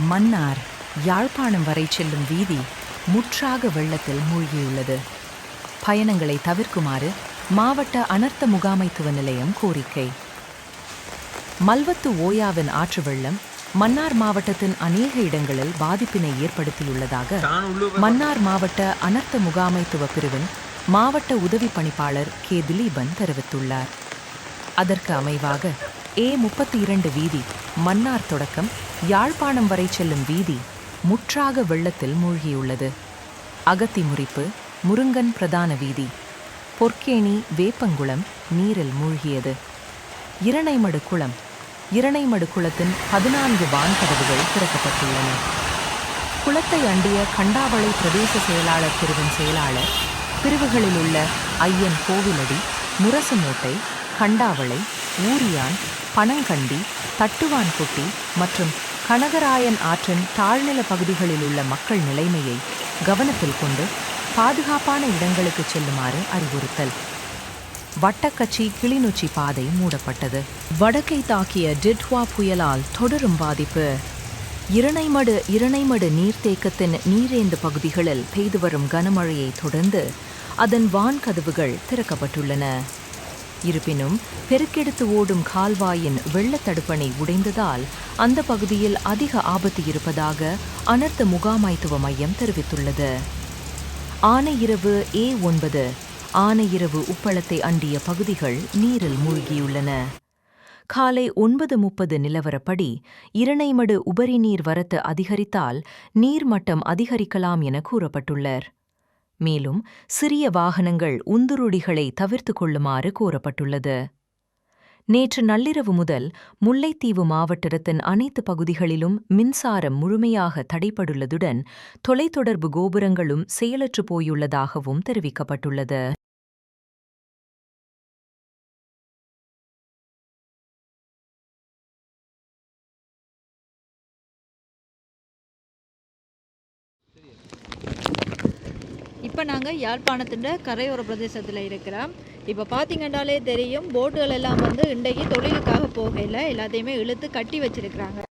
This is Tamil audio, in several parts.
மன்னார் யாழ்ப்பாணம் வரை செல்லும் வீதி முற்றாக வெள்ளத்தில் மூழ்கியுள்ளது. பயணங்களை தவிர்க்குமாறு மாவட்ட அனர்த்த முகாமைத்துவ நிலையம் கோரிக்கை. மல்வத்து ஓயாவின் ஆற்று வெள்ளம் மன்னார் மாவட்டத்தின் அநேக இடங்களில் பாதிப்பினை ஏற்படுத்தியுள்ளதாக மன்னார் மாவட்ட அனர்த்த முகாமைத்துவ பிரிவின் மாவட்ட உதவி பணிப்பாளர் கே. திலீபன் தெரிவித்துள்ளார். அதற்கு அமைவாக ஏ முப்பத்தி இரண்டு வீதி மன்னார் தொடக்கம் யாழ்ப்பாணம் வரை செல்லும் வீதி முற்றாக வெள்ளத்தில் மூழ்கியுள்ளது. அகத்தி முறிப்பு முருங்கன் பிரதான வீதி. பொற்கேணி வேப்பங்குளம் நீரில் மூழ்கியது. இரணைமடு குளம். இரணைமடு குளத்தின் பதினான்கு வான்கதவுகள் திறக்கப்பட்டுள்ளன. குளத்தை அண்டிய கண்டாவளை பிரதேச செயலாளர் பிரிவின் செயலாளர் பிரிவுகளில் உள்ள ஐயன் கோவிலடி முரசுமூட்டை கண்டாவளை ஊரியான் பனங்கண்டி தட்டுவான்குட்டி மற்றும் கனகராயன் ஆற்றின் தாழ்நில பகுதிகளில் உள்ள மக்கள் நிலைமையை கவனத்தில் கொண்டு பாதுகாப்பான இடங்களுக்கு செல்லுமாறு அறிவுறுத்தல். வட்டக்கச்சி கிளிநொச்சி பாதை மூடப்பட்டது. வடக்கை தாக்கிய டிட்வா புயலால் தொடரும் பாதிப்பு. இரணைமடு இரணைமடு நீர்த்தேக்கத்தின் நீரேந்து பகுதிகளில் பெய்து வரும் கனமழையை தொடர்ந்து அதன் வான்கதவுகள் திறக்கப்பட்டுள்ளன. இருப்பினும் பெருக்கெடுத்து ஓடும் கால்வாயின் வெள்ளத்தடுப்பணை உடைந்ததால் அந்த பகுதியில் அதிக ஆபத்து இருப்பதாக அனர்த்த முகாமைத்துவ மையம் தெரிவித்துள்ளது. ஆனையிரவு ஏ ஒன்பது ஆனையிரவு உப்பளத்தை அண்டிய பகுதிகள் நீரில் மூழ்கியுள்ளன. காலை ஒன்பது முப்பது நிலவரப்படி இரணைமடு உபரி நீர் வரத்து அதிகரித்தால் நீர்மட்டம் அதிகரிக்கலாம் என கூறப்பட்டுள்ளார். மேலும் சிறிய வாகனங்கள் உந்துருடிகளை தவிர்த்து கொள்ளுமாறு கூறப்பட்டுள்ளது நேற்று நள்ளிரவு முதல் முல்லைத்தீவு மாவட்டத்தின் அனைத்து பகுதிகளிலும் மின்சாரம் முழுமையாக தடைபடுள்ளதுடன் தொலைத்தொடர்பு கோபுரங்களும் செயலற்று போயுள்ளதாகவும் தெரிவிக்கப்பட்டுள்ளது. இப்போ நாங்கள் யாழ்ப்பாணத்தின் கரையோர பிரதேசத்தில் இருக்கிறோம். இப்போ பார்த்தீங்கன்னாலே தெரியும் போட்டுகள் எல்லாம் வந்து இன்றைக்கு தொழிலுக்காக போகையில் எல்லாத்தையுமே இழுத்து கட்டி வச்சிருக்கிறாங்க.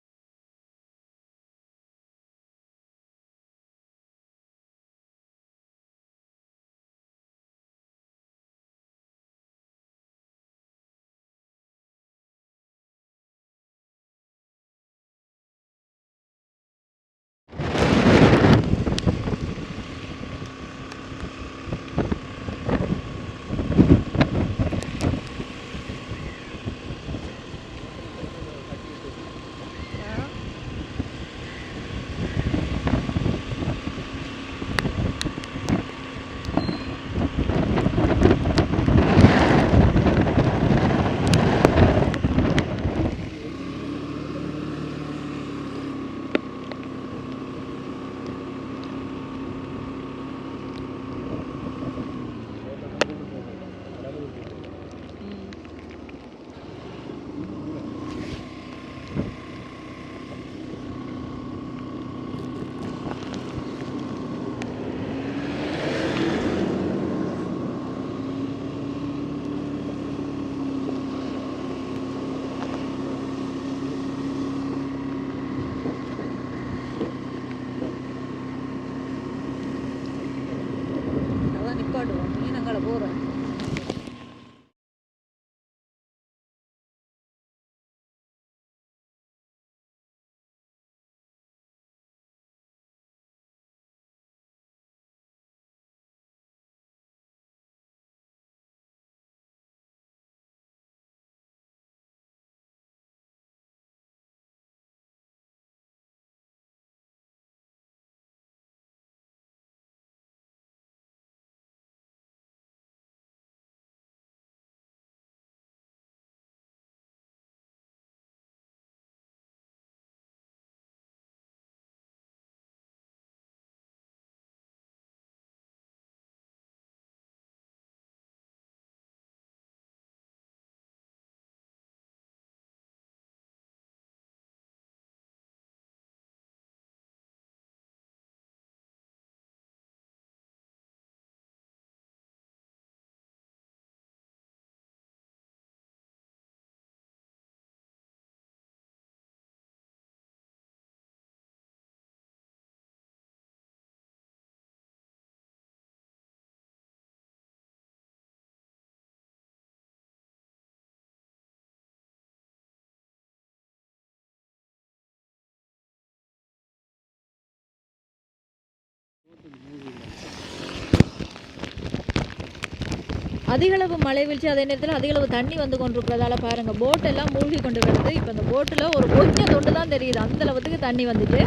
அதிகளவு மழை வீழ்ச்சி அதே நேரத்தில் அதிகளவு தண்ணி வந்து கொண்டிருக்கிறதால பாருங்கள் போட்டெல்லாம் மூழ்கி கொண்டு வருது இப்போ இந்த போட்டில் ஒரு கொஞ்சம் தொண்டு தான் தெரியுது. அந்த அளவுக்கு தண்ணி வந்துட்டு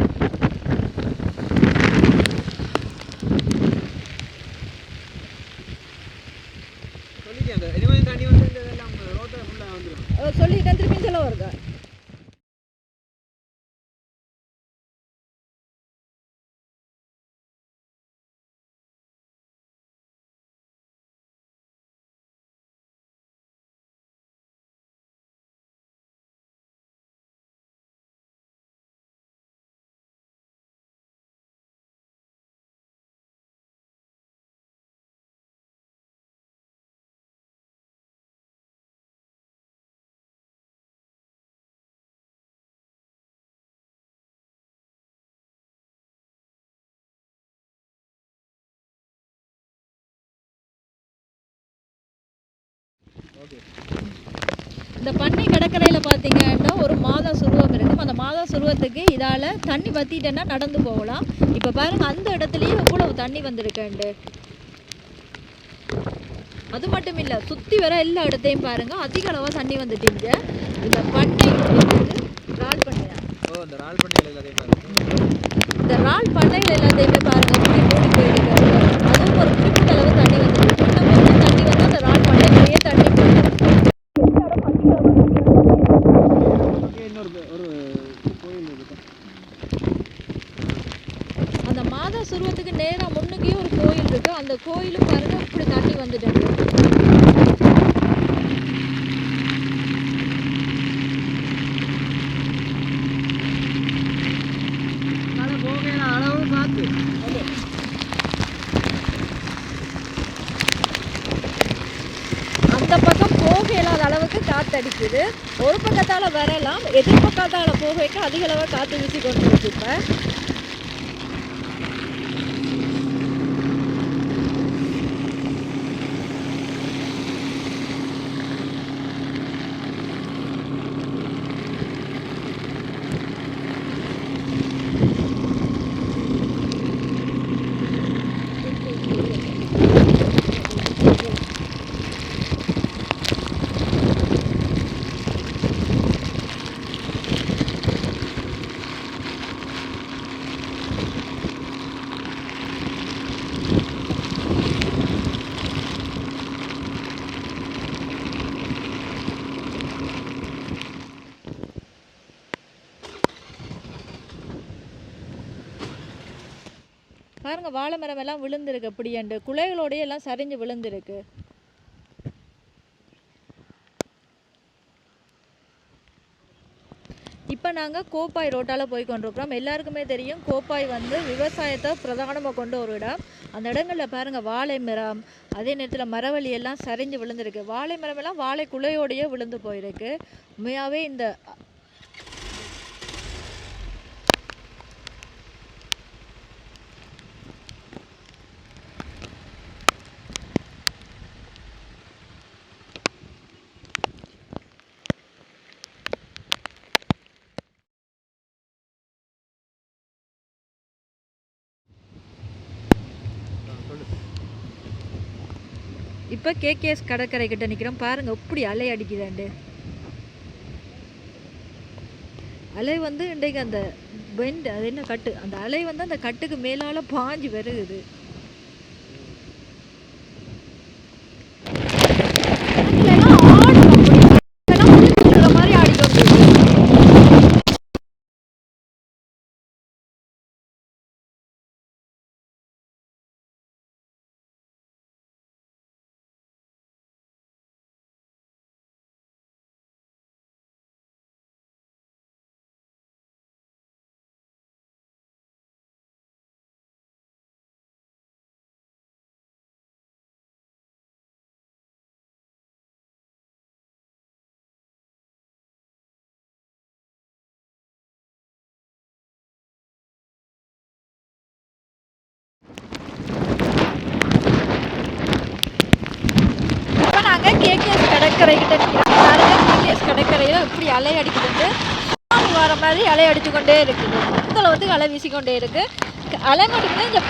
இந்த பண்ணை கடற்கரையில் பார்த்தீங்கன்னா ஒரு மாதா சுருவம் இருக்கும். அந்த மாதா சுருவத்துக்கு இதால் தண்ணி வத்திட்டேன்னா நடந்து போகலாம். இப்போ பாருங்க அந்த இடத்துலயே இவ்வளவு தண்ணி வந்திருக்கேண்டு. அது மட்டும் இல்லை சுற்றி வர எல்லா இடத்தையும் பாருங்க அதிக அளவாக தண்ணி வந்துட்டீங்க இந்த பண்ணை இருக்குது ரால் பண்ணையா? இந்த ரால் பண்ணிகள் எல்லாத்தையும் பாருங்க. இந்த ரால் பண்ணைகள் எல்லாத்தையுமே பாருங்க இப்படி மூடி போயிருக்கு அதுவும் ஒரு குறிப்பிட்ட அளவு தண்ணி வந்துருக்கு இன்னும் கொஞ்சம் தண்ணி வந்து அந்த ரால் பண்ணையிலேயே தண்ணி போயிடும் ஓகே இன்னொரு ஒரு கோயில் இருக்கு மாதா சுருவத்துக்கு நேரா முன்னுக்கே ஒரு கோயில் இருக்கு. அந்த கோயிலும் பாருங்க இப்படி தண்ணி வந்துட்டு அதனால போகையில அளவு பார்த்து. ஓகே அந்த பக்கம் போக இயலாத அளவுக்கு காத்தடிக்குது. ஒரு பக்கத்தால வரலாம் எதிர்பக்கத்தால போகைக்கு அதிக அளவு காத்து வீசி கொண்டு இருக்கு இப்ப. பாருங்க வாழை மரம் எல்லாம் விழுந்திருக்கு அப்படியாண்டு குலைகளோடய எல்லாம் சரிஞ்சு விழுந்திருக்கு. இப்போ நாங்கள் கோப்பாய் ரோட்டால் போய் கொண்டிருக்கிறோம். எல்லாருக்குமே தெரியும் கோப்பாய் வந்து விவசாயத்தை பிரதானமாக கொண்டு ஒரு இடம். அந்த இடங்களில் பாருங்கள் வாழை மரம் அதே நேரத்தில் மரவள்ளி எல்லாம் சரிஞ்சு விழுந்திருக்கு. வாழை மரம் எல்லாம் வாழை குலையோடையே விழுந்து போயிருக்கு. உண்மையாகவே இந்த இப்போ கேகேஎஸ் கடற்கரை கிட்ட நிற்கிறோம் பாருங்க எப்படி அலை அடிக்குதாண்டு. அலை வந்து இன்றைக்கு அந்த பெண்ட் அது என்ன கட்டு? அந்த அலை வந்து அந்த கட்டுக்கு மேலால பாஞ்சு வருகுது கடல்ல எல்லாம் ஆடும் அப்படி. கடலெல்லாம் உள்ள குத்துற மாதிரி ஆடிக்கொண்டிருக்கு. இப்போ நாங்கள் கேகேஎஸ் கடற்கரை கிட்ட நிற்கிறோம் பாருங்க கடற்கரையில் இப்படி அலை அடிக்குதுண்டு சுனாமி வர மாதிரி அலை அடிச்சு கொண்டே இருக்குது இந்த அளவுக்கு அலை வீசிக்கொண்டே இருக்குது அலை மட்டுமே இந்த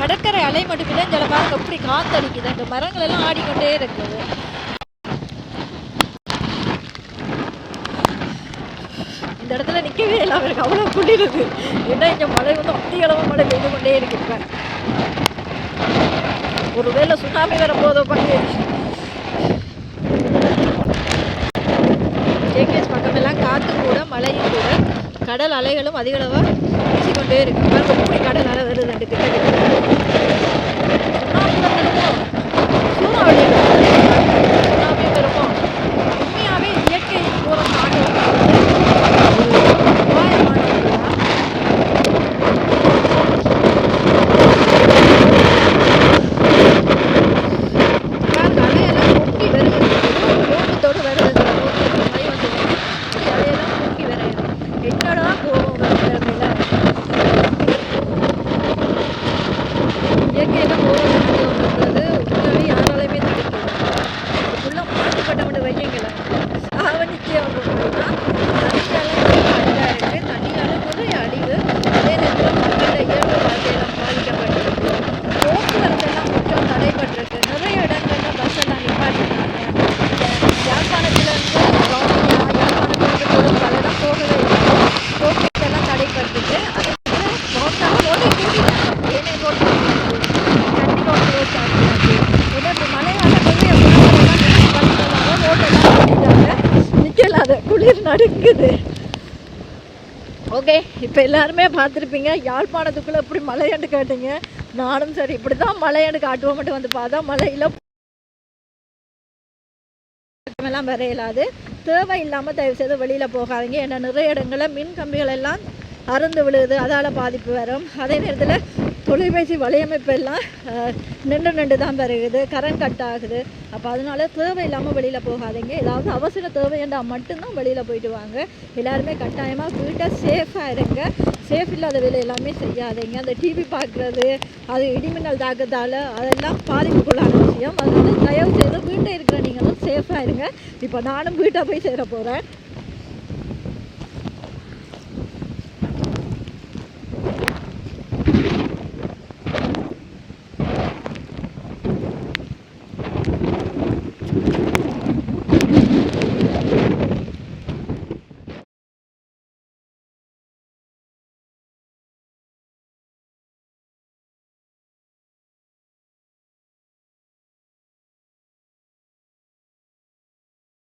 கடற்கரை அலை மட்டுமே இல்லை இந்த பாருங்க எப்படி காத்தடிக்குது? அந்த மரங்கள் எல்லாம் ஆடிக்கொண்டே இருக்குது. இந்த இடத்துல நிற்கவே இல்லை அவருக்கு அவ்வளோ குளிருது ஏன்னா இந்த மழை வந்து அத்தி அளவு மழை பெய்து கொண்டே இருக்கு. இப்ப. ஒருவேளை சுனாமி வரப்போதோ பண்ணி இப்போல்லாம் காற்று கூட மழையும் கூட கடல் அலைகளும் அதிக அளவாக வீசிக்கொண்டே இருக்கு. பாருங்க எப்படி கடல் அலை வருது ரெண்டு கிட்ட கிட்ட நடுக்குது. ஓகே இப்போ எல்லாருமே பார்த்துருப்பீங்க யாழ்ப்பாணத்துக்குள்ளே எப்படி மலையாண்டு கேட்டீங்க? நானும் சரி இப்படி தான் மலையாண்டு காட்டுவோம் மட்டும் வந்து பார்த்தா மலையில் எல்லாம் வர இயலாது தேவை இல்லாமல் தயவு செய்து வெளியில் போகாதீங்க. ஏன்னா நிறைய இடங்களில் மின் கம்பிகள் எல்லாம் அறுந்து விழுகுது அதால் பாதிப்பு வரும். அதே நேரத்தில் தொலைபேசி வலையமைப்பெல்லாம் நின்று நின்று தான் பிறகுது கரண்ட் கட் ஆகுது அப்போ அதனால தேவை இல்லாமல் வெளியில் போகாதீங்க. ஏதாவது அவசர தேவைண்டா மட்டும்தான் வெளியில் போயிட்டு வாங்க. எல்லாருமே கட்டாயமாக வீட்டை சேஃபாக இருங்க. சேஃப் இல்லாத வேலை எல்லாமே செய்யாதீங்க. அந்த டிவி பார்க்குறது அது இடிமின்னல் தாக்கத்தால் அதெல்லாம் பாதிப்புக்குள்ளான விஷயம். அதனால் தயவு செய்து வீட்டை இருக்கிற நீங்களும் சேஃபாக இருங்க. இப்போ நானும் வீட்டை போய் சேர போகிறேன்